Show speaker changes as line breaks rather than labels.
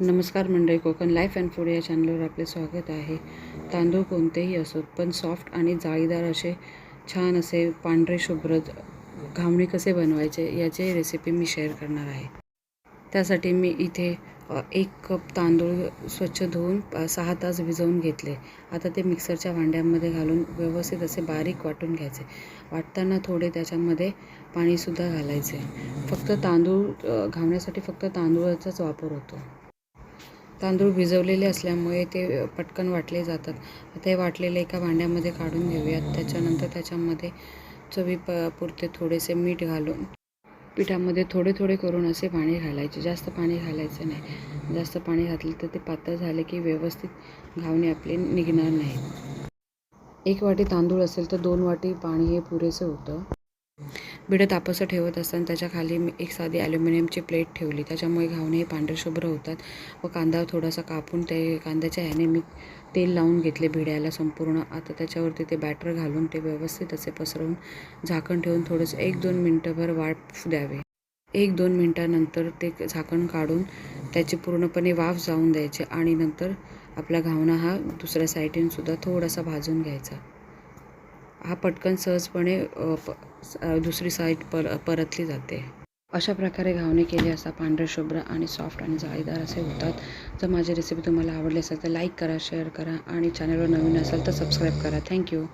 नमस्कार मंडळी Konkan life and food या चॅनलवर आपले स्वागत आहे. तांदूळ कोणतेही असोत पण सॉफ्ट आणि जाळीदार असे छान असे पांढरे शुभ्र घावणे कसे बनवायचे याची रेसिपी मी शेअर करणार आहे. त्यासाठी मी इथे एक कप तांदूळ स्वच्छ धुवून सहा तास भिजवून घेतले. आता ते मिक्सरच्या भांड्यामध्ये घालून व्यवस्थित असे बारीक वाटून घ्यायचे. वाटताना थोडे त्याच्यामध्ये पाणीसुद्धा घालायचे. फक्त तांदूळ घावण्यासाठी फक्त तांदूळाचाच वापर होतो. तांदूळ भिजवलेले असल्यामुळे ते पटकन वाटले जातात. आता हे वाटलेले एका भांड्यामध्ये काढून घेऊयात. त्याच्यानंतर त्याच्यामध्ये चवी प पुरते थोडेसे मीठ घालून पिठामध्ये थोडे थोडे करून असे पाणी घालायचे. जास्त पाणी घालायचं नाही. जास्त पाणी घातलं तर ते पातळ झाले की व्यवस्थित घावणे आपले निघणार नाही एक वाटी तांदूळ असेल तर दोन वाटी पाणी हे पुरेसे होतं. भिडं तापसं ठेवत असताना त्याच्याखाली मी एक साधी ॲल्युमिनियमची प्लेट ठेवली. त्याच्यामुळे घावणे हे पांढरे शुभ्र होतात व कांदा थोडासा कापून ते कांद्याच्या ह्याने मी तेल लावून घेतले भिड्याला संपूर्ण. आता त्याच्यावरती ते बॅटर घालून ते व्यवस्थित असे पसरवून झाकण ठेवून थोडंसं एक दोन मिनटंभर वाफ द्यावे. एक दोन मिनटानंतर ते झाकण काढून त्याची पूर्णपणे वाफ जाऊन द्यायची आणि नंतर आपला घावणा हा दुसऱ्या साईडीनसुद्धा थोडासा भाजून घ्यायचा. हा पटकन सहजपणे प दुसरी साईड पर परतली जाते. अशा प्रकारे घावणे केले असता पांढरे शुभ्र आणि सॉफ्ट आणि जाळीदार असे होतात. जर माझी रेसिपी तुम्हाला आवडली असेल तर लाईक करा शेअर करा आणि चॅनलवर नवीन असाल तर सबस्क्राईब करा. थँक्यू